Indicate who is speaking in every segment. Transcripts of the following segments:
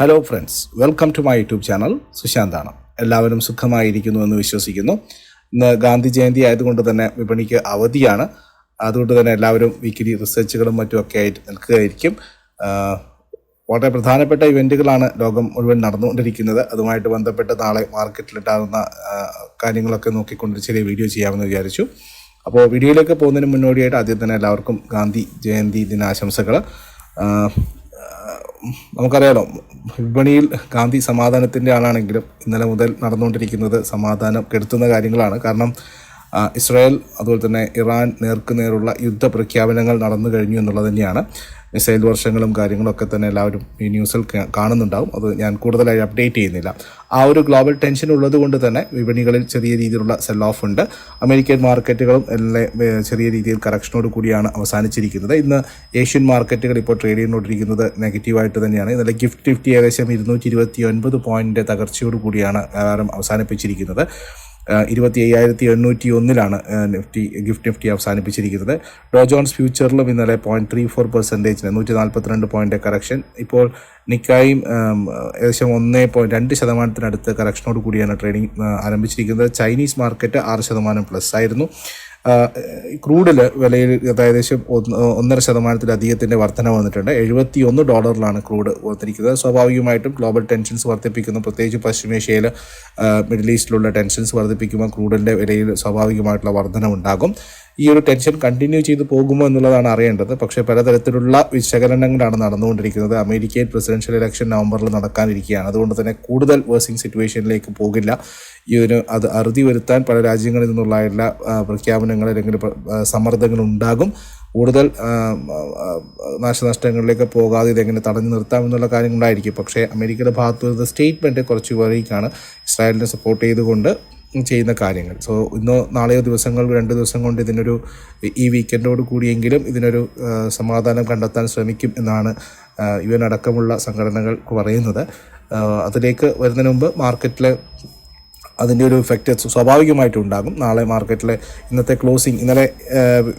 Speaker 1: Hello friends welcome to my YouTube channel സുശാന്താണ് എല്ലാവരും സുഖമായിരിക്കുന്നു എന്ന് വിശ്വസിക്കുന്നു. ഇന്ന് ഗാന്ധി ജയന്തി ആയതുകൊണ്ട് തന്നെ വിപണിക്ക് അവധിയാണ്. അതുകൊണ്ട് തന്നെ എല്ലാവരും വീക്കിലി റിസർച്ചുകളും മറ്റും ഒക്കെ ആയിട്ട് നിൽക്കുകയായിരിക്കും. വളരെ പ്രധാനപ്പെട്ട ഇവന്റുകളാണ് ലോകം മുഴുവൻ നടന്നുകൊണ്ടിരിക്കുന്നത്. അതുമായിട്ട് ബന്ധപ്പെട്ട് നാളെ മാർക്കറ്റിലിട്ടാകുന്ന ആഹ് കാര്യങ്ങളൊക്കെ നോക്കിക്കൊണ്ട് ചെറിയ വീഡിയോ ചെയ്യാമെന്ന് വിചാരിച്ചു. അപ്പോൾ വീഡിയോയിലേക്ക് പോകുന്നതിന് മുന്നോടിയായിട്ട് ആദ്യം തന്നെ എല്ലാവർക്കും ഗാന്ധി ജയന്തി ദിനാശംസകൾ. നമുക്കറിയാലോ വിപണിയിൽ ഗാന്ധി സമാധാനത്തിന്റെ ആളാണെങ്കിലും ഇന്നലെ മുതൽ നടന്നുകൊണ്ടിരിക്കുന്നത് സമാധാനം കെടുത്തുന്ന കാര്യങ്ങളാണ്. കാരണം ഇസ്രായേൽ അതുപോലെ തന്നെ ഇറാൻ നേർക്ക് നേരുള്ള യുദ്ധ പ്രഖ്യാപനങ്ങൾ നടന്നു കഴിഞ്ഞു എന്നുള്ളത് തന്നെയാണ്. മിസൈൽ വർഷങ്ങളും കാര്യങ്ങളൊക്കെ തന്നെ എല്ലാവരും ഈ ന്യൂസിൽ കാണുന്നുണ്ടാവും. അത് ഞാൻ കൂടുതലായി അപ്ഡേറ്റ് ചെയ്യുന്നില്ല. ആ ഒരു ഗ്ലോബൽ ടെൻഷൻ ഉള്ളത് കൊണ്ട് തന്നെ വിപണികളിൽ ചെറിയ രീതിയിലുള്ള സെൽ ഓഫ് ഉണ്ട്. അമേരിക്കൻ മാർക്കറ്റുകളും എല്ലാം ചെറിയ രീതിയിൽ കറക്ഷനോട് കൂടിയാണ് അവസാനിച്ചിരിക്കുന്നത്. ഇന്ന് ഏഷ്യൻ മാർക്കറ്റുകൾ ഇപ്പോൾ ട്രേഡ് ചെയ്തുകൊണ്ടിരിക്കുന്നത് നെഗറ്റീവായിട്ട് തന്നെയാണ്. ഇന്നലെ ഗിഫ്റ്റ് ഫിഫ്റ്റി ഏകദേശം ഇരുന്നൂറ്റി ഇരുപത്തി ഒൻപത് പോയിന്റ് തകർച്ചയോട് കൂടിയാണ് വ്യാപാരം അവസാനിപ്പിച്ചിരിക്കുന്നത്. ഇരുപത്തി അയ്യായിരത്തി എണ്ണൂറ്റി ഒന്നിലാണ് നിഫ്റ്റി ഗിഫ്റ്റ് നിഫ്റ്റി അവസാനിപ്പിച്ചിരിക്കുന്നത്. ഡോ ജോൺസ് ഫ്യൂച്ചറിലും ഇന്നലെ പോയിന്റ് ത്രീ ഫോർ പെർസെന്റേജിന് നൂറ്റി നാൽപ്പത്തിരണ്ട് പോയിന്റ് കറക്ഷൻ ഇപ്പോൾ നിക്കായും ഏകദേശം ഒന്നേ പോയിന്റ് രണ്ട് ശതമാനത്തിനടുത്ത് കറക്ഷനോട് കൂടിയാണ് ട്രേഡിംഗ് ആരംഭിച്ചിരിക്കുന്നത്. ചൈനീസ് മാർക്കറ്റ് ആറ് ശതമാനം പ്ലസ് ആയിരുന്നു. ക്രൂഡിൽ വിലയിൽ ഏകദേശം ഒന്ന് ഒന്നര ശതമാനത്തിലധികത്തിന്റെ വർധന വന്നിട്ടുണ്ട്. എഴുപത്തി ഒന്ന് ഡോളറിലാണ് ക്രൂഡ് വന്നിരിക്കുന്നത്. സ്വാഭാവികമായിട്ടും ഗ്ലോബൽ ടെൻഷൻസ് വർദ്ധിപ്പിക്കുന്നു. പ്രത്യേകിച്ച് പശ്ചിമേഷ്യയിൽ മിഡിൽ ഈസ്റ്റിലുള്ള ടെൻഷൻസ് വർദ്ധിപ്പിക്കുമ്പോൾ ക്രൂഡിന്റെ വിലയിൽ സ്വാഭാവികമായിട്ടുള്ള വർധന ഉണ്ടാകും ഈ ഒരു ടെൻഷൻ കണ്ടിന്യൂ ചെയ്തു പോകുമോ എന്നുള്ളതാണ് അറിയേണ്ടത്. പക്ഷേ പലതരത്തിലുള്ള വിശകലനങ്ങളാണ് നടന്നുകൊണ്ടിരിക്കുന്നത്. അമേരിക്കയിൽ പ്രസിഡൻഷ്യൽ ഇലക്ഷൻ നവംബറിൽ നടക്കാനിരിക്കുകയാണ്. അതുകൊണ്ട് തന്നെ കൂടുതൽ വേഴ്സിംഗ് സിറ്റുവേഷനിലേക്ക് പോകില്ല. ഇതിന് അത് അറുതി വരുത്താൻ പല രാജ്യങ്ങളിൽ നിന്നുള്ള എല്ലാ പ്രഖ്യാപനങ്ങൾ അല്ലെങ്കിൽ സമ്മർദ്ദങ്ങൾ ഉണ്ടാകും. കൂടുതൽ നാശനഷ്ടങ്ങളിലേക്ക് പോകാതെ ഇതെങ്ങനെ തടഞ്ഞു നിർത്താം എന്നുള്ള കാര്യങ്ങളായിരിക്കും പക്ഷേ അമേരിക്കയുടെ ഭാഗത്തു വരുന്ന സ്റ്റേറ്റ്മെന്റ് കുറച്ച് വറീക്കാണ് ഇസ്രായേലിനെ സപ്പോർട്ട് ചെയ്തുകൊണ്ട് ചെയ്യുന്ന കാര്യങ്ങൾ. സോ ഇന്നോ നാളെയോ ദിവസങ്ങൾ രണ്ട് ദിവസം കൊണ്ട് ഇതിനൊരു ഈ വീക്കെൻഡോട് കൂടിയെങ്കിലും ഇതിനൊരു സമാധാനം കണ്ടെത്താൻ ശ്രമിക്കും എന്നാണ് യു എൻ അടക്കമുള്ള സംഘടനകൾ പറയുന്നത്. അതിലേക്ക് വരുന്നതിന് മുമ്പ് മാർക്കറ്റിലെ അതിന്റെ ഒരു ഇഫക്റ്റ് സ്വാഭാവികമായിട്ടും ഉണ്ടാകും. നാളെ മാർക്കറ്റിലെ ഇന്നത്തെ ക്ലോസിംഗ് ഇന്നലെ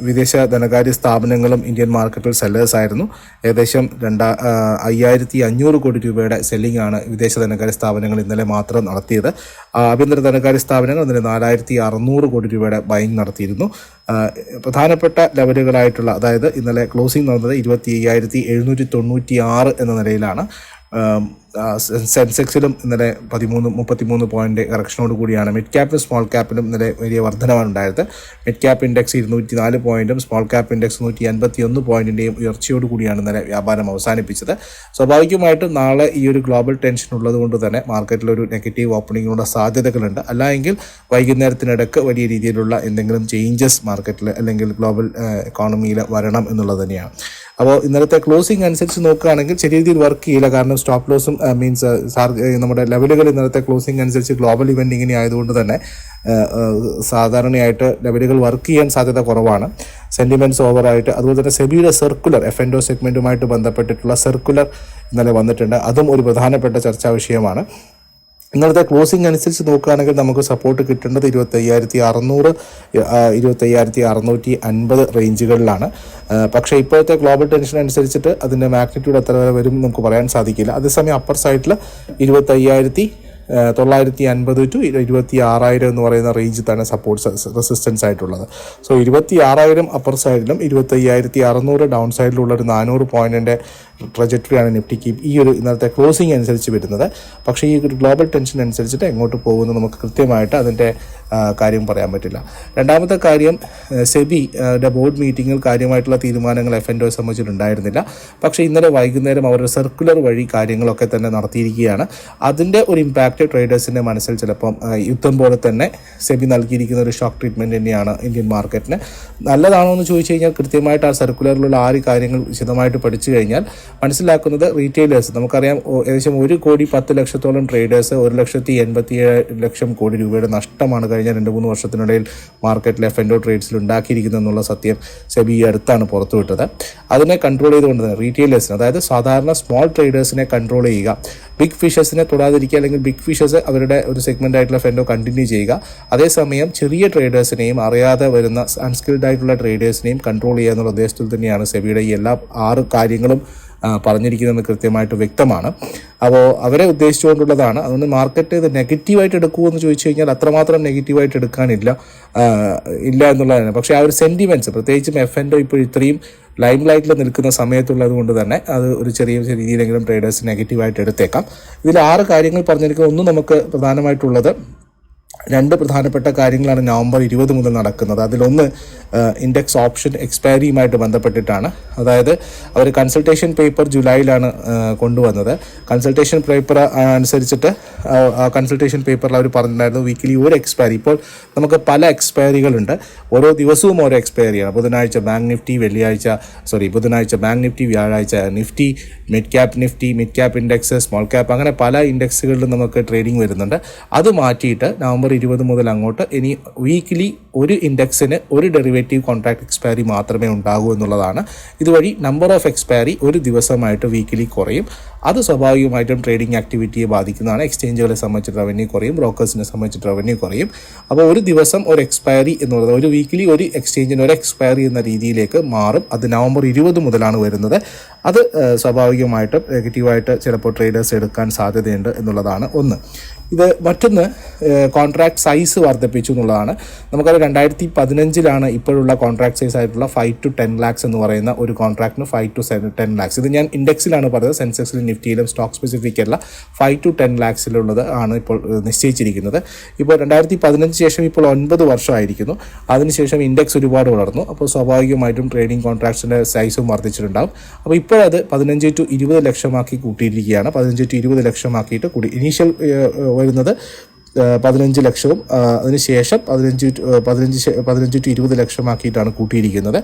Speaker 1: വിദേശ ധനകാര്യ സ്ഥാപനങ്ങളും ഇന്ത്യൻ മാർക്കറ്റിൽ സെല്ലേഴ്സ് ആയിരുന്നു. ഏകദേശം രണ്ടാ അയ്യായിരത്തി അഞ്ഞൂറ് കോടി രൂപയുടെ സെല്ലിംഗ് ആണ് വിദേശ ധനകാര്യ സ്ഥാപനങ്ങൾ ഇന്നലെ മാത്രം നടത്തിയത്. ആഭ്യന്തര ധനകാര്യ സ്ഥാപനങ്ങൾ ഇന്നലെ നാലായിരത്തി അറുന്നൂറ് കോടി രൂപയുടെ ബൈങ് നടത്തിയിരുന്നു. പ്രധാനപ്പെട്ട ലെവലുകളായിട്ടുള്ള അതായത് ഇന്നലെ ക്ലോസിംഗ് നടന്നത് ഇരുപത്തി അയ്യായിരത്തി എഴുന്നൂറ്റി തൊണ്ണൂറ്റി ആറ് എന്ന നിലയിലാണ്. സെൻസെക്സിലും ഇന്നലെ പതിമൂന്ന് മുപ്പത്തിമൂന്ന് പോയിന്റ് കറക്ഷനോട് കൂടിയാണ്. മിഡ് ക്യാപ്പിലും സ്മോൾ ക്യാപ്പിലും ഇന്നലെ വലിയ വർധനമാണ് ഉണ്ടായത്. മിഡ് ക്യാപ്പ് ഇൻഡെക്സ് ഇരുന്നൂറ്റി നാല് പോയിന്റും സ്മോൾ ക്യാപ്പ് ഇൻഡെക്സ് നൂറ്റി അൻപത്തി ഒന്ന് പോയിന്റിന്റെയും ഉയർച്ചയോട് കൂടിയാണ് ഇന്നലെ വ്യാപാരം അവസാനിപ്പിച്ചത്. സ്വാഭാവികമായിട്ടും നാളെ ഈ ഒരു ഗ്ലോബൽ ടെൻഷൻ ഉള്ളത് കൊണ്ട് തന്നെ മാർക്കറ്റിൽ ഒരു നെഗറ്റീവ് ഓപ്പണിങ്ങിനുള്ള സാധ്യതകളുണ്ട്. അല്ലെങ്കിൽ വൈകുന്നേരത്തിനിടക്ക് വലിയ രീതിയിലുള്ള എന്തെങ്കിലും ചേഞ്ചസ് മാർക്കറ്റിൽ അല്ലെങ്കിൽ ഗ്ലോബൽ എക്കോണമിയിൽ വരണം എന്നുള്ളത് തന്നെയാണ്. അപ്പോൾ ഇന്നലത്തെ ക്ലോസിംഗ് അനുസരിച്ച് നോക്കുകയാണെങ്കിൽ ചെറിയ രീതിയിൽ വർക്ക് ചെയ്യില്ല. കാരണം സ്റ്റോപ്പ് ലോസും മീൻസ് നമ്മുടെ ലെവലുകൾ ഇന്നലത്തെ ക്ലോസിംഗ് അനുസരിച്ച് ഗ്ലോബൽ ഇവന്റ് ഇങ്ങനെ ആയതുകൊണ്ട് തന്നെ സാധാരണയായിട്ട് ലെവലുകൾ വർക്ക് ചെയ്യാൻ സാധ്യത കുറവാണ്. സെന്റിമെന്റ്സ് ഓവറായിട്ട് അതുപോലെ തന്നെ സെബിയുടെ സർക്കുലർ എഫ് എൻഡോ സെഗ്മെന്റുമായിട്ട് ബന്ധപ്പെട്ടിട്ടുള്ള സർക്കുലർ ഇന്നലെ വന്നിട്ടുണ്ട്. അതും ഒരു പ്രധാനപ്പെട്ട ചർച്ചാ വിഷയമാണ്. ഇന്നലത്തെ ക്ലോസിംഗ് അനുസരിച്ച് നോക്കുകയാണെങ്കിൽ നമുക്ക് സപ്പോർട്ട് കിട്ടേണ്ടത് ഇരുപത്തി അയ്യായിരത്തി അറുന്നൂറ് ഇരുപത്തി അയ്യായിരത്തി അറുന്നൂറ്റി അൻപത് റേഞ്ചുകളിലാണ് പക്ഷേ ഇപ്പോഴത്തെ ഗ്ലോബൽ ടെൻഷൻ അനുസരിച്ചിട്ട് അതിന്റെ മാഗ്നിറ്റ്യൂഡ് എത്ര വരെ വരും നമുക്ക് പറയാൻ സാധിക്കില്ല. അതേസമയം അപ്പർ സൈഡിൽ ഇരുപത്തി അയ്യായിരത്തി തൊള്ളായിരത്തി അൻപത് ടു ഇരുപത്തി ആറായിരം എന്ന് പറയുന്ന റേഞ്ച് തന്നെ സപ്പോർട്ട് റെസിസ്റ്റൻസ് ആയിട്ടുള്ളത്. സോ ഇരുപത്തി ആറായിരം അപ്പർ സൈഡിലും ഇരുപത്തയ്യായിരത്തി അറുന്നൂറ് ഡൗൺ സൈഡിലുള്ള ഒരു നാനൂറ് പോയിന്റിന്റെ ട്രജക്ടറിയാണ് നിഫ്റ്റിക്ക് ഈ ഒരു ഇന്നത്തെ ക്ലോസിംഗ് അനുസരിച്ച് വരുന്നത്. പക്ഷേ ഈ ഒരു ഗ്ലോബൽ ടെൻഷൻ അനുസരിച്ചിട്ട് എങ്ങോട്ട് പോകുന്നു നമുക്ക് കൃത്യമായിട്ട് അതിന്റെ കാര്യം പറയാൻ പറ്റില്ല. രണ്ടാമത്തെ കാര്യം സെബി ബോർഡ് മീറ്റിങ്ങിൽ കാര്യമായിട്ടുള്ള തീരുമാനങ്ങൾ എഫ് എൻ സംബന്ധിച്ചിട്ടുണ്ടായിരുന്നില്ല. പക്ഷേ ഇന്നലെ വൈകുന്നേരം അവർ സർക്കുലർ വഴി കാര്യങ്ങളൊക്കെ തന്നെ നടത്തിയിരിക്കുകയാണ്. അതിന്റെ ഒരു ഇമ്പാക്റ്റ് ട്രേഡേഴ്സിന്റെ മനസ്സിൽ ചിലപ്പം യുദ്ധം പോലെ തന്നെ സെബി നൽകിയിരിക്കുന്ന ഒരു ഷോക്ക് ട്രീറ്റ്മെന്റ് തന്നെയാണ് ഇന്ത്യൻ മാർക്കറ്റിന് നല്ലതാണോ എന്ന് ചോദിച്ചു കഴിഞ്ഞാൽ കൃത്യമായിട്ട് ആ സർക്കുലറിലുള്ള ആ ഒരു കാര്യങ്ങൾ വിശദമായിട്ട് പഠിച്ചു കഴിഞ്ഞാൽ മനസ്സിലാക്കുന്നത് റീറ്റെയിലേഴ്സ് നമുക്കറിയാം ഏകദേശം ഒരു കോടി പത്ത് ലക്ഷത്തോളം ട്രേഡേഴ്സ് ഒരു ലക്ഷത്തി എൺപത്തി ലക്ഷം കോടി രൂപയുടെ നഷ്ടമാണ് കഴിഞ്ഞ രണ്ട് മൂന്ന് വർഷത്തിനിടയിൽ മാർക്കറ്റിൽ എഫ് എൻഡോ ട്രേഡ്സിൽ ഉണ്ടാക്കിയിരിക്കുന്നത് എന്നുള്ള സത്യം സെബി ഈ അടുത്താണ് പുറത്തുവിട്ടത്. അതിനെ കൺട്രോൾ ചെയ്തുകൊണ്ട് തന്നെ റീറ്റെയിലേഴ്സിന് അതായത് സാധാരണ സ്മോൾ ട്രേഡേഴ്സിനെ കൺട്രോൾ ചെയ്യുക ബിഗ് ഫിഷസിനെ തൊടാതിരിക്കുക അല്ലെങ്കിൽ ബിഗ് ഫിഷസ് അവരുടെ ഒരു സെഗ്മെന്റ് ആയിട്ടുള്ള ഫെൻഡോ കണ്ടിന്യൂ ചെയ്യുക. അതേസമയം ചെറിയ ട്രേഡേഴ്സിനെയും അറിയാതെ വരുന്ന അൺസ്കിൽഡ് ആയിട്ടുള്ള ട്രേഡേഴ്സിനെയും കൺട്രോൾ ചെയ്യുക എന്നുള്ള ഉദ്ദേശത്തിൽ തന്നെയാണ് സെബിയുടെ ഈ എല്ലാ ആറ് കാര്യങ്ങളും പറഞ്ഞിരിക്കുന്നത് കൃത്യമായിട്ട് വ്യക്തമാണ്. അപ്പോൾ അവരെ ഉദ്ദേശിച്ചുകൊണ്ടുള്ളതാണ്. അതുകൊണ്ട് മാർക്കറ്റ് ഇത് നെഗറ്റീവായിട്ട് എടുക്കുമോ എന്ന് ചോദിച്ചു കഴിഞ്ഞാൽ അത്രമാത്രം നെഗറ്റീവായിട്ട് എടുക്കാനില്ല ഇല്ല എന്നുള്ളതാണ്. പക്ഷേ ആ ഒരു സെന്റിമെന്റ്സ് പ്രത്യേകിച്ചും എഫ് എന്റെ ഇപ്പോൾ ഇത്രയും ലൈം ലൈറ്റിൽ നിൽക്കുന്ന സമയത്തുള്ളത് കൊണ്ട് തന്നെ അത് ഒരു ചെറിയ രീതിയിലെങ്കിലും ട്രേഡേഴ്സ് നെഗറ്റീവായിട്ട് എടുത്തേക്കാം. ഇതിൽ ആറ് കാര്യങ്ങൾ പറഞ്ഞിരിക്കുന്ന ഒന്ന് നമുക്ക് പ്രധാനമായിട്ടുള്ളത് രണ്ട് പ്രധാനപ്പെട്ട കാര്യങ്ങളാണ് നവംബർ ഇരുപത് മുതൽ നടക്കുന്നത്. അതിലൊന്ന് ഇൻഡെക്സ് ഓപ്ഷൻ എക്സ്പയറിയുമായിട്ട് ബന്ധപ്പെട്ടിട്ടാണ്. അതായത് അവർ കൺസൾട്ടേഷൻ പേപ്പർ ജൂലൈയിലാണ് കൊണ്ടുവന്നത്. കൺസൾട്ടേഷൻ പേപ്പർ അനുസരിച്ചിട്ട് കൺസൾട്ടേഷൻ പേപ്പറിൽ അവർ പറഞ്ഞിട്ടുണ്ടായിരുന്നു വീക്കിലി ഒരു എക്സ്പയറി ഇപ്പോൾ നമുക്ക് പല എക്സ്പയറികളുണ്ട് ഓരോ ദിവസവും ഓരോ എക്സ്പയറിയാണ് ബുധനാഴ്ച ബാങ്ക് നിഫ്റ്റി വെള്ളിയാഴ്ച സോറി ബുധനാഴ്ച ബാങ്ക് നിഫ്റ്റി വ്യാഴാഴ്ച Nifty mid cap Nifty mid cap index small cap അങ്ങനെ പല ഇൻഡെക്സുകളിലും നമുക്ക് ട്രേഡിംഗ് വരുന്നുണ്ട്. അത് മാറ്റിയിട്ട് നവംബർ ഇരുപത് മുതൽ അങ്ങോട്ട് ഇനി വീക്കിലി ഒരു ഇൻഡെക്സിന് ഒരു ഡെറിവേറ്റീവ് കോൺട്രാക്ട് എക്സ്പയറി മാത്രമേ ഉണ്ടാകൂ എന്നുള്ളതാണ്. ഇതുവഴി നമ്പർ ഓഫ് എക്സ്പയറി ഒരു ദിവസമായിട്ട് വീക്കിലി കുറയും. അത് സ്വാഭാവികമായിട്ടും ട്രേഡിംഗ് ആക്ടിവിറ്റിയെ ബാധിക്കുന്നതാണ്. എക്സ്ചേഞ്ചുകളെ സംബന്ധിച്ച് റവന്യൂ കുറയും ബ്രോക്കേഴ്സിനെ സംബന്ധിച്ച് റവന്യൂ കുറയും. അപ്പോൾ ഒരു ദിവസം ഒരു എക്സ്പയറി എന്നുള്ളത് ഒരു വീക്കിലി ഒരു എക്സ്ചേഞ്ചിന് ഒരു എക്സ്പയറി എന്ന രീതിയിലേക്ക് മാറും. അത് നവംബർ ഇരുപത് മുതലാണ് വരുന്നത്. അത് സ്വാഭാവികമായിട്ടും നെഗറ്റീവായിട്ട് ചിലപ്പോൾ ട്രേഡേഴ്സ് എടുക്കാൻ സാധ്യതയുണ്ട് എന്നുള്ളതാണ് ഒന്ന്. ഇത് മറ്റൊന്ന് കോൺട്രാക്ട് സൈസ് വർദ്ധിപ്പിച്ചു എന്നുള്ളതാണ്. നമുക്കത് രണ്ടായിരത്തി പതിനഞ്ചിലാണ് ഇപ്പോഴുള്ള കോൺട്രാക്ട് സൈസ് ആയിട്ടുള്ള ഫൈവ് ടു ടെൻ ലാക്സ് എന്ന് പറയുന്ന ഒരു കോൺട്രാക്ടിന് ഫൈവ് ടു ടെൻ ലാക്സ് ഇത് ഞാൻ ഇൻഡെക്സിലാണ് പറഞ്ഞത് സെൻസെക്സിലും നിഫ്റ്റിയിലും സ്റ്റോക്ക് സ്പെസിഫിക് അല്ല ഫൈവ് ടു ടെൻ ലാക്സിലുള്ളത് ആണ് ഇപ്പോൾ നിശ്ചയിച്ചിരിക്കുന്നത്. ഇപ്പോൾ രണ്ടായിരത്തി പതിനഞ്ച് ശേഷം ഇപ്പോൾ ഒൻപത് വർഷമായിരിക്കുന്നു. അതിനുശേഷം ഇൻഡെക്സ് ഒരുപാട് വളർന്നു. അപ്പോൾ സ്വാഭാവികമായിട്ടും ട്രേഡിംഗ് കോൺട്രാക്ട്സിന്റെ സൈസും വർദ്ധിച്ചിട്ടുണ്ടാകും അപ്പോൾ ഇപ്പോഴത് പതിനഞ്ച് ടു ഇരുപത് ലക്ഷമാക്കി കൂട്ടിയിരിക്കുകയാണ്. പതിനഞ്ച് ടു ഇരുപത് ലക്ഷമാക്കിയിട്ട് കൂടി. ഇനീഷ്യൽ വരുന്നത്. പതിനഞ്ച് ലക്ഷവും അതിനുശേഷം പതിനഞ്ച് പതിനഞ്ച് പതിനഞ്ച് ടു ഇരുപത് ലക്ഷമാക്കിയിട്ടാണ് കൂട്ടിയിരിക്കുന്നത്.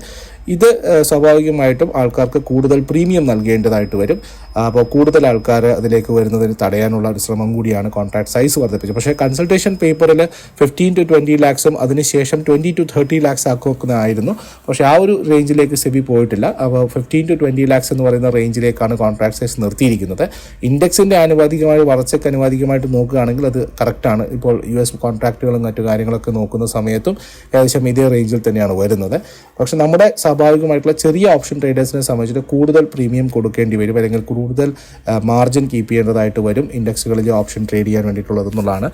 Speaker 1: ഇത് സ്വാഭാവികമായിട്ടും ആൾക്കാർക്ക് കൂടുതൽ പ്രീമിയം നൽകേണ്ടതായിട്ട് വരും. അപ്പോൾ കൂടുതൽ ആൾക്കാർ അതിലേക്ക് വരുന്നതിന് തടയാനുള്ള ഒരു ശ്രമം കൂടിയാണ് കോൺട്രാക്ട് സൈസ് വർദ്ധിപ്പിച്ചത്. പക്ഷേ കൺസൾട്ടേഷൻ പേപ്പറിൽ ഫിഫ്റ്റീൻ ടു ട്വന്റി ലാക്സും അതിനുശേഷം ട്വന്റി ടു തേർട്ടി ലാക്സ് ആക്കുന്നതായിരുന്നു പക്ഷേ ആ ഒരു റേഞ്ചിലേക്ക് സെബി പോയിട്ടില്ല. അപ്പോൾ ഫിഫ്റ്റീൻ ടു ട്വന്റി ലാക്സ് എന്ന് പറയുന്ന റേഞ്ചിലേക്കാണ് കോൺട്രാക്ട് സൈസ് നിർത്തിയിരിക്കുന്നത്. ഇൻഡെക്സിന്റെ ആനുപാതികമായ വളർച്ചയ്ക്ക് അനുപാതികമായിട്ട് നോക്കുകയാണെങ്കിൽ അത് കറക്റ്റാണ് ഇപ്പോൾ യു എസ് കോൺട്രാക്റ്റുകളും മറ്റു കാര്യങ്ങളൊക്കെ നോക്കുന്ന സമയത്തും ഏകദേശം ഇതേ റേഞ്ചിൽ തന്നെയാണ് വരുന്നത്. പക്ഷേ നമ്മുടെ സ്വാഭാവികമായിട്ടുള്ള ചെറിയ ഓപ്ഷൻ ട്രേഡേഴ്സിനെ സംബന്ധിച്ചിട്ട് കൂടുതൽ പ്രീമിയം കൊടുക്കേണ്ടി വരും അല്ലെങ്കിൽ കൂടുതൽ മാർജിൻ കീപ്പ് ചെയ്യേണ്ടതായിട്ട് വരും ഇൻഡെക്സുകളിൽ ഓപ്ഷൻ ട്രേഡ് ചെയ്യാൻ വേണ്ടിയിട്ടുള്ളതെന്നുള്ളതാണ്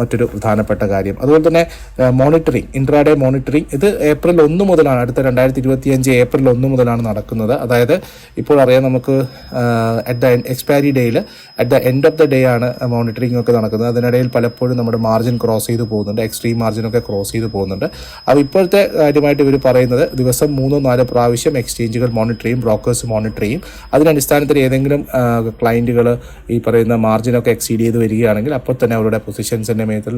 Speaker 1: മറ്റൊരു പ്രധാനപ്പെട്ട കാര്യം. അതുപോലെ തന്നെ മോണിറ്ററിംഗ് ഇൻട്രാഡേ മോണിറ്ററിംഗ് ഇത് ഏപ്രിൽ ഒന്ന് മുതലാണ് അടുത്ത രണ്ടായിരത്തി ഇരുപത്തിയഞ്ച് ഏപ്രിൽ ഒന്ന് മുതലാണ് നടക്കുന്നത്. അതായത് ഇപ്പോൾ അറിയാം നമുക്ക് അറ്റ് ദ എക്സ്പയറി ഡേയിൽ at the end of the day ആണ് മോണിറ്ററിംഗ് ഒക്കെ നടക്കുന്നത്. അതിനിടയിൽ പലപ്പോഴും നമ്മുടെ മാർജിൻ ക്രോസ് ചെയ്ത് പോകുന്നുണ്ട്. എക്സ്ട്രീം മാർജിനൊക്കെ ക്രോസ് ചെയ്ത് പോകുന്നുണ്ട്. അപ്പോൾ ഇപ്പോഴത്തെ കാര്യമായിട്ട് ഇവർ പറയുന്നത് ദിവസം മൂന്നോ നാലോ പ്രാവശ്യം എക്സ്ചേഞ്ചുകൾ മോണിറ്റർ ചെയ്യും ബ്രോക്കേഴ്സ് മോണിറ്റർ ചെയ്യും. അതിനടിസ്ഥാനത്തിൽ ഏതെങ്കിലും ക്ലയന്റുകൾ ഈ പറയുന്ന മാർജിനൊക്കെ എക്സീഡ് ചെയ്ത് വരികയാണെങ്കിൽ അപ്പോൾ തന്നെ അവരുടെ പൊസിഷൻസിന്റെ മേത്തിൽ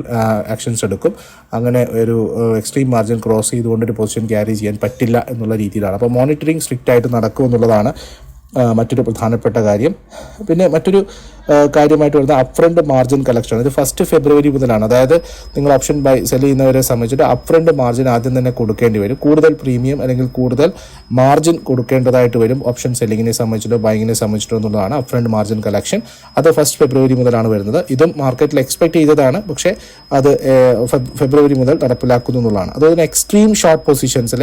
Speaker 1: ആക്ഷൻസ് എടുക്കും. അങ്ങനെ ഒരു എക്സ്ട്രീം മാർജിൻ ക്രോസ് ചെയ്തുകൊണ്ട് ഒരു പൊസിഷൻ ക്യാരി ചെയ്യാൻ പറ്റില്ല എന്നുള്ള രീതിയിലാണ്. അപ്പോൾ മോണിറ്ററിങ് സ്ട്രിക്റ്റ് ആയിട്ട് നടക്കും എന്നുള്ളതാണ് മറ്റൊരു പ്രധാനപ്പെട്ട കാര്യം. പിന്നെ മറ്റൊരു കാര്യമായിട്ട് വരുന്ന അപ്രണ്ട് മാർജിൻ കളക്ഷൻ ഇത് ഫസ്റ്റ് ഫെബ്രുവരി മുതലാണ്. അതായത് നിങ്ങൾ ഓപ്ഷൻ ബൈ സെൽ ചെയ്യുന്നവരെ സംബന്ധിച്ചിട്ട് അപ്രണ്ട് മാർജിൻ ആദ്യം തന്നെ കൊടുക്കേണ്ടി വരും. കൂടുതൽ പ്രീമിയം അല്ലെങ്കിൽ കൂടുതൽ മാർജിൻ കൊടുക്കേണ്ടതായിട്ട് വരും ഓപ്ഷൻ സെല്ലിങ്ങിനെ സംബന്ധിച്ചിട്ടോ ബൈങ്ങിനെ സംബന്ധിച്ചിട്ടോ എന്നുള്ളതാണ് അപ്രണ്ട് മാർജിൻ കളക്ഷൻ അത് ഫസ്റ്റ് ഫെബ്രുവരി മുതലാണ് വരുന്നത്. ഇതും മാർക്കറ്റിൽ എക്സ്പെക്ട് ചെയ്തതാണ്. പക്ഷേ അത് ഫെബ്രുവരി മുതൽ നടപ്പിലാക്കുന്നു എന്നുള്ളതാണ്. അതുപോലെ extreme short പൊസിഷൻസിൽ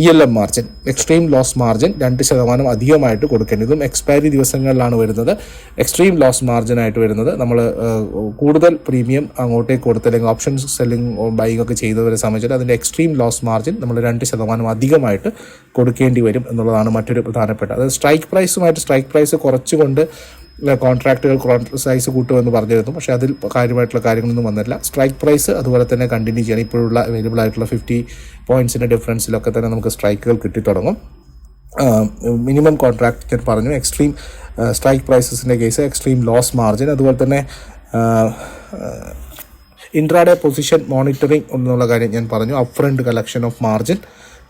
Speaker 1: E L M margin extreme loss margin രണ്ട് ശതമാനം അധികമായിട്ട് കൊടുക്കേണ്ടി ഇതും എക്സ്പയറി ദിവസങ്ങളിലാണ് വരുന്നത്. എക്സ്ട്രീം ലോസ് മാർജിൻ ആയിട്ട് വരുന്നത്. നമ്മൾ കൂടുതൽ പ്രീമിയം അങ്ങോട്ടേക്ക് കൊടുത്ത് അല്ലെങ്കിൽ ഓപ്ഷൻ സെല്ലിംഗ് ബൈങ് ഒക്കെ ചെയ്തവരെ സംബന്ധിച്ചിട്ട് അതിന്റെ എക്സ്ട്രീം ലോസ് മാർജിൻ നമ്മൾ രണ്ട് ശതമാനം അധികമായിട്ട് കൊടുക്കേണ്ടി വരും എന്നുള്ളതാണ് മറ്റൊരു പ്രധാനപ്പെട്ട. അതായത് സ്ട്രൈക്ക് പ്രൈസുമായിട്ട് സ്ട്രൈക്ക് പ്രൈസ് കുറച്ചുകൊണ്ട് കോൺട്രാക്റ്റുകൾ സൈസ് കൂട്ടുമെന്ന് പറഞ്ഞിരുന്നു. പക്ഷേ അതിൽ കാര്യമായിട്ടുള്ള കാര്യങ്ങളൊന്നും വന്നില്ല. സ്ട്രൈക്ക് പ്രൈസ് അതുപോലെ തന്നെ കണ്ടിന്യൂ ചെയ്യണം. ഇപ്പോഴുള്ള അവൈലബിൾ ആയിട്ടുള്ള ഫിഫ്റ്റി പോയിൻസിന്റെ ഡിഫറൻസിലൊക്കെ തന്നെ നമുക്ക് സ്ട്രൈക്കുകൾ കിട്ടിത്തുടങ്ങും. മിനിമം കോൺട്രാക്ട് ഞാൻ പറഞ്ഞു. എക്സ്ട്രീം സ്ട്രൈക്ക് പ്രൈസസിന്റെ കേസ് എക്സ്ട്രീം ലോസ് മാർജിൻ അതുപോലെ തന്നെ ഇൻട്രാഡേ പൊസിഷൻ മോണിറ്ററിംഗ് എന്നുള്ള കാര്യം ഞാൻ പറഞ്ഞു. Up front collection of margin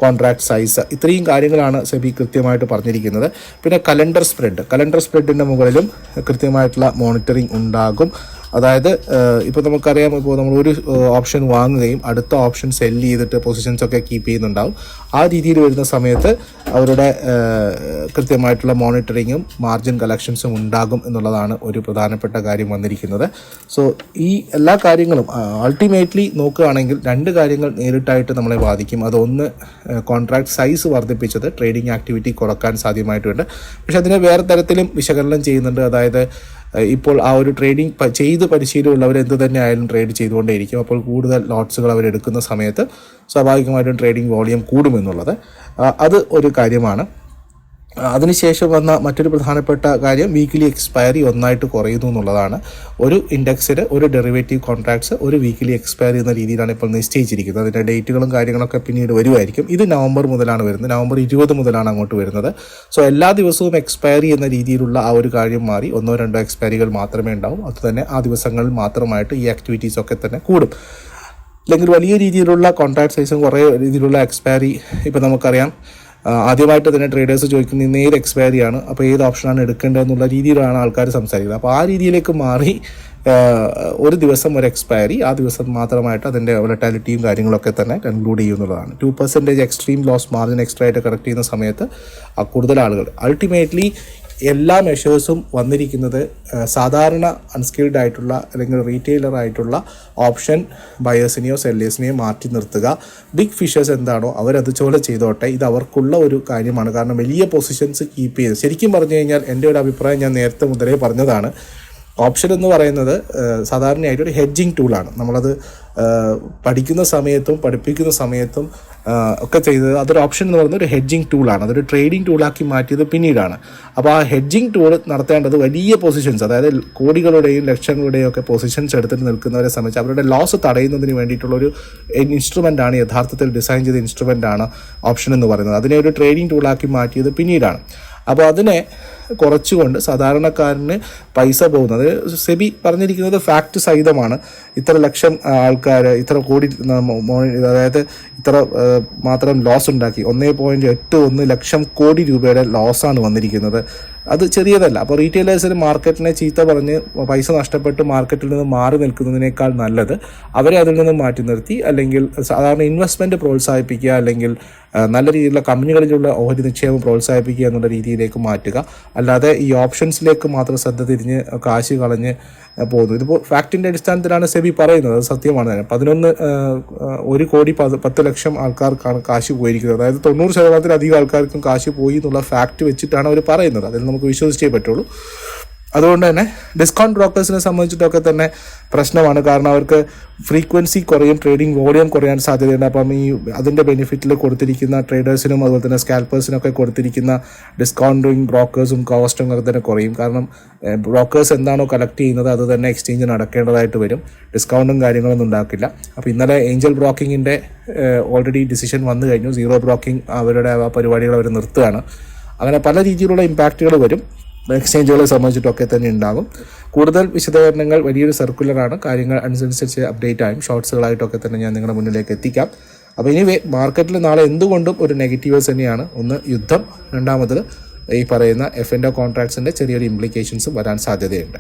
Speaker 1: contract size ഇത്രയും കാര്യങ്ങളാണ് സെബി കൃത്യമായിട്ട് പറഞ്ഞിരിക്കുന്നത്. പിന്നെ കലണ്ടർ സ്പ്രെഡ് കലണ്ടർ സ്പ്രെഡിന്റെ മുകളിലും കൃത്യമായിട്ടുള്ള മോണിറ്ററിംഗ് ഉണ്ടാകും. അതായത് ഇപ്പോൾ നമുക്കറിയാം ഇപ്പോൾ നമ്മൾ ഒരു ഓപ്ഷൻ വാങ്ങുകയും അടുത്ത ഓപ്ഷൻ സെൽ ചെയ്തിട്ട് പൊസിഷൻസ് ഒക്കെ കീപ്പ് ചെയ്യുന്നുണ്ടാവും. ആ രീതിയിൽ വരുന്ന സമയത്ത് അവരുടെ കൃത്യമായിട്ടുള്ള മോണിറ്ററിങ്ങും മാർജിൻ കളക്ഷൻസും ഉണ്ടാകും എന്നുള്ളതാണ് ഒരു പ്രധാനപ്പെട്ട കാര്യം വന്നിരിക്കുന്നത്. സോ ഈ എല്ലാ കാര്യങ്ങളും അൾട്ടിമേറ്റ്ലി നോക്കുകയാണെങ്കിൽ രണ്ട് കാര്യങ്ങൾ നേരിട്ടായിട്ട് നമ്മളെ ബാധിക്കും. അതൊന്ന് കോൺട്രാക്ട് സൈസ് വർദ്ധിപ്പിച്ചത് ട്രേഡിംഗ് ആക്ടിവിറ്റി കുറയ്ക്കാൻ സാധ്യമായിട്ടുണ്ട്. പക്ഷെ അതിനെ വേറെ തരത്തിലും വിശകലനം ചെയ്യുന്നുണ്ട്. അതായത് ഇപ്പോൾ ആ ഒരു ട്രേഡിംഗ് ചെയ്ത് പരിശീലമുള്ളവർ എന്ത് തന്നെ ആയാലും ട്രേഡ് ചെയ്തുകൊണ്ടേയിരിക്കും. അപ്പോൾ കൂടുതൽ ലോട്ട്സുകൾ അവർ എടുക്കുന്ന സമയത്ത് സ്വാഭാവികമായിട്ടും ട്രേഡിംഗ് വോളിയം കൂടുമെന്നുള്ളത്. അത് ഒരു കാര്യമാണ്. അതിനുശേഷം വന്ന മറ്റൊരു പ്രധാനപ്പെട്ട കാര്യം വീക്കിലി എക്സ്പയറി ഒന്നായിട്ട് കുറയുന്നു എന്നുള്ളതാണ്. ഒരു ഇൻഡെക്സിന് ഒരു ഡെറിവേറ്റീവ് കോൺട്രാക്ട്സ് ഒരു വീക്കിലി എക്സ്പയറി എന്ന രീതിയിലാണ് ഇപ്പോൾ നിശ്ചയിച്ചിരിക്കുന്നത്. അതിന്റെ ഡേറ്റുകളും കാര്യങ്ങളൊക്കെ പിന്നീട് വരുമായിരിക്കും. ഇത് നവംബർ മുതലാണ് വരുന്നത്. നവംബർ ഇരുപത് മുതലാണ് അങ്ങോട്ട് വരുന്നത്. സോ എല്ലാ ദിവസവും എക്സ്പയറി എന്ന രീതിയിലുള്ള ആ ഒരു കാര്യം മാറി. ഒന്നോ രണ്ടോ എക്സ്പയറികൾ മാത്രമേ ഉണ്ടാവും. അത് തന്നെ ആ ദിവസങ്ങളിൽ മാത്രമായിട്ട് ഈ ആക്ടിവിറ്റീസ് ഒക്കെ തന്നെ കൂടും. അല്ലെങ്കിൽ വലിയ രീതിയിലുള്ള കോൺട്രാക്ട് സൈസും കുറേ രീതിയിലുള്ള എക്സ്പയറി ഇപ്പോൾ നമുക്കറിയാം. ആദ്യമായിട്ട് തന്നെ ട്രേഡേഴ്സ് ചോദിക്കുന്നത് ഇന്ന് ഏത് എക്സ്പയറി ആണ്? അപ്പോൾ ഏത് ഓപ്ഷനാണ് എടുക്കേണ്ടതെന്നുള്ള രീതിയിലാണ് ആൾക്കാർ സംസാരിക്കുന്നത്. അപ്പോൾ ആ രീതിയിലേക്ക് മാറി ഒരു ദിവസം ഒരു എക്സ്പയറി ആ ദിവസം മാത്രമായിട്ട് അതിന്റെ വൊളറ്റാലിറ്റിയും കാര്യങ്ങളൊക്കെ തന്നെ കൺക്ലൂഡ് ചെയ്യുന്നതാണ് two percentage extreme loss margin extra ആയിട്ട് കറക്റ്റ് ചെയ്യുന്ന സമയത്ത് കൂടുതൽ ആളുകൾ. അൾട്ടിമേറ്റ്ലി എല്ലാ മെഷേഴ്സും വന്നിരിക്കുന്നത് സാധാരണ അൺസ്കിൽഡ് ആയിട്ടുള്ള അല്ലെങ്കിൽ റീറ്റെയിലർ ആയിട്ടുള്ള ഓപ്ഷൻ ബയേഴ്സിനെയോ സെല്ലേഴ്സിനെയോ മാറ്റി നിർത്തുക. ബിഗ് ഫിഷേഴ്സ് എന്താണോ അവരത് ചോലെ ചെയ്തോട്ടെ. ഇത് അവർക്കുള്ള ഒരു കാര്യമാണ്. കാരണം വലിയ പൊസിഷൻസ് കീപ്പ് ചെയ്ത്. ശരിക്കും പറഞ്ഞു കഴിഞ്ഞാൽ എന്റെ ഒരു അഭിപ്രായം ഞാൻ നേരത്തെ മുതലേ പറഞ്ഞതാണ്. ഓപ്ഷൻ എന്ന് പറയുന്നത് സാധാരണയായിട്ട് ഒരു ഹെഡ്ജിങ് ടൂളാണ് നമ്മളത് പഠിക്കുന്ന സമയത്തും പഠിപ്പിക്കുന്ന സമയത്തും ഒക്കെ ചെയ്തത് അതൊരു ഓപ്ഷൻ എന്ന് പറയുന്നത് ഒരു ഹെഡ്ജിങ് ടൂളാണ് അതൊരു ട്രേഡിംഗ് ടൂളാക്കി മാറ്റിയത് പിന്നീടാണ്. അപ്പോൾ ആ ഹെഡ്ജിങ് ടൂൾ നടത്തേണ്ടത് വലിയ പൊസിഷൻസ് അതായത് കോടികളുടെയും ലക്ഷങ്ങളുടെയും ഒക്കെ പൊസിഷൻസ് എടുത്തിട്ട് നിൽക്കുന്നവരെ സംബന്ധിച്ച് അവരുടെ ലോസ് തടയുന്നതിന് വേണ്ടിയിട്ടുള്ള ഒരു ഇൻസ്ട്രുമെന്റ് ആണ് യഥാർത്ഥത്തിൽ ഡിസൈൻ ചെയ്ത ഇൻസ്ട്രുമെന്റ് ആണ് ഓപ്ഷൻ എന്ന് പറയുന്നത്. അതിനെ ഒരു ട്രേഡിംഗ് ടൂളാക്കി മാറ്റിയത് പിന്നീടാണ്. അപ്പോൾ അതിനെ കുറച്ചുകൊണ്ട് സാധാരണക്കാരന് പൈസ പോകുന്നത്. സെബി പറഞ്ഞിരിക്കുന്നത് ഫാക്റ്റ് സഹിതമാണ്. ഇത്ര ലക്ഷം ആൾക്കാർ ഇത്ര കോടി അതായത് ഇത്ര മാത്രം ലോസ് ഉണ്ടാക്കി. ഒന്നേ പോയിന്റ് എട്ട് ഒന്ന് ലക്ഷം കോടി രൂപയുടെ ലോസാണ് വന്നിരിക്കുന്നത്. അത് ചെറിയതല്ല. അപ്പോൾ റീറ്റെയിലേഴ്സിന് മാർക്കറ്റിനെ ചീത്ത പറഞ്ഞ് പൈസ നഷ്ടപ്പെട്ട് മാർക്കറ്റിൽ നിന്ന് മാറി നിൽക്കുന്നതിനേക്കാൾ നല്ലത് അവരെ അതിൽ നിന്ന് മാറ്റി നിർത്തി അല്ലെങ്കിൽ സാധാരണ ഇൻവെസ്റ്റ്മെന്റ് പ്രോത്സാഹിപ്പിക്കുക അല്ലെങ്കിൽ നല്ല രീതിയിലുള്ള കമ്പനികളിലുള്ള ഓഹരി നിക്ഷേപം പ്രോത്സാഹിപ്പിക്കുക എന്നുള്ള രീതിയിലേക്ക് മാറ്റുക. അല്ലാതെ ഈ ഓപ്ഷൻസിലേക്ക് മാത്രം ശ്രദ്ധ തിരിഞ്ഞ് കാശ് കളഞ്ഞ് പോകുന്നു. ഇതിപ്പോൾ ഫാക്റ്റിന്റെ അടിസ്ഥാനത്തിലാണ് സെബി പറയുന്നത്. അത് സത്യമാണ്. തന്നെ പതിനൊന്ന് ഒരു കോടി പത് പത്ത് ലക്ഷം ആൾക്കാർക്കാണ് കാശ് പോയിരിക്കുന്നത്. അതായത് തൊണ്ണൂറ് ശതമാനത്തിലധികം ആൾക്കാർക്കും കാശ് പോയി എന്നുള്ള ഫാക്റ്റ് വെച്ചിട്ടാണ് അവർ പറയുന്നത്. അതിൽ നമുക്ക് വിശ്വസിച്ചേ പറ്റുള്ളൂ. അതുകൊണ്ട് തന്നെ ഡിസ്കൗണ്ട് ബ്രോക്കേഴ്സിനെ സംബന്ധിച്ചിട്ടൊക്കെ തന്നെ പ്രശ്നമാണ്. കാരണം അവർക്ക് ഫ്രീക്വൻസി കുറയും ട്രേഡിംഗ് വോളിയം കുറയാൻ സാധ്യതയുണ്ട്. അപ്പം ഈ അതിന്റെ ബെനിഫിറ്റിൽ കൊടുത്തിരിക്കുന്ന ട്രേഡേഴ്സിനും അതുപോലെ തന്നെ സ്കാൽപ്പേഴ്സിനൊക്കെ കൊടുത്തിരിക്കുന്ന ഡിസ്കൗണ്ടിങ് ബ്രോക്കേഴ്സും കോസ്റ്റും ഒക്കെ തന്നെ കുറയും. കാരണം ബ്രോക്കേഴ്സ് എന്താണോ കളക്ട് ചെയ്യുന്നത് അത് തന്നെ എക്സ്ചേഞ്ച് നടക്കേണ്ടതായിട്ട് വരും. ഡിസ്കൗണ്ടും കാര്യങ്ങളൊന്നും ഉണ്ടാക്കില്ല. അപ്പോൾ ഇന്നലെ ഏഞ്ചൽ ബ്രോക്കിങ്ങിന്റെ ഓൾറെഡി ഡിസിഷൻ വന്നു കഴിഞ്ഞു. സീറോ ബ്രോക്കിംഗ് അവരുടെ പരിപാടികൾ അവർ നിർത്തുകയാണ്. അങ്ങനെ പല രീതിയിലുള്ള ഇമ്പാക്റ്റുകൾ വരും. എക്സ്ചേഞ്ചുകളെ സംബന്ധിച്ചിട്ടൊക്കെ തന്നെ ഉണ്ടാകും. കൂടുതൽ വിശദീകരണങ്ങൾ വലിയൊരു സർക്കുലറാണ് കാര്യങ്ങൾ അനുസരിച്ച് അപ്ഡേറ്റ് ആയും ഷോർട്സുകളായിട്ടൊക്കെ തന്നെ ഞാൻ നിങ്ങളുടെ മുന്നിലേക്ക് എത്തിക്കാം. അപ്പോൾ ഇനി മാർക്കറ്റിൽ നാളെ എന്തുകൊണ്ടും ഒരു നെഗറ്റീവ്സ് തന്നെയാണ്. ഒന്ന് യുദ്ധം രണ്ടാമത് ഈ പറയുന്ന എഫ് എന്റെ കോൺട്രാക്ട്സിന്റെ ചെറിയൊരു ഇംപ്ലിക്കേഷൻസും വരാൻ സാധ്യതയുണ്ട്.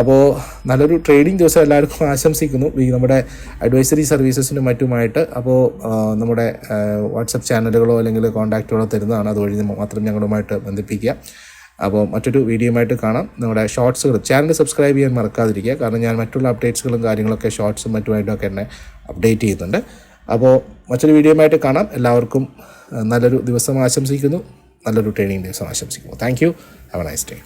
Speaker 1: അപ്പോൾ നല്ലൊരു ട്രേഡിംഗ് ദിവസം എല്ലാവർക്കും ആശംസിക്കുന്നു. നമ്മുടെ അഡ്വൈസറി സർവീസസിനും മറ്റുമായിട്ട്. അപ്പോൾ നമ്മുടെ വാട്സപ്പ് ചാനലുകളോ അല്ലെങ്കിൽ കോൺടാക്റ്റുകളോ തരുന്നതാണ്. അതുവഴി മാത്രം ഞങ്ങളുമായിട്ട് ബന്ധിപ്പിക്കുക. അപ്പോൾ മറ്റൊരു വീഡിയോയുമായിട്ട് കാണാം. നമ്മുടെ ഷോർട്സുകൾ ചാനൽ സബ്സ്ക്രൈബ് ചെയ്യാൻ മറക്കാതിരിക്കുക. കാരണം ഞാൻ മറ്റുള്ള അപ്ഡേറ്റ്സുകളും കാര്യങ്ങളൊക്കെ ഷോർട്സും മറ്റുമായിട്ടൊക്കെ എന്നെ അപ്ഡേറ്റ് ചെയ്യുന്നുണ്ട്. അപ്പോൾ മറ്റൊരു വീഡിയോയുമായിട്ട് കാണാം. എല്ലാവർക്കും നല്ലൊരു ദിവസം ആശംസിക്കുന്നു. നല്ലൊരു ട്രെയിനിങ് ദിവസം ആശംസിക്കുന്നു. Thank you have a nice day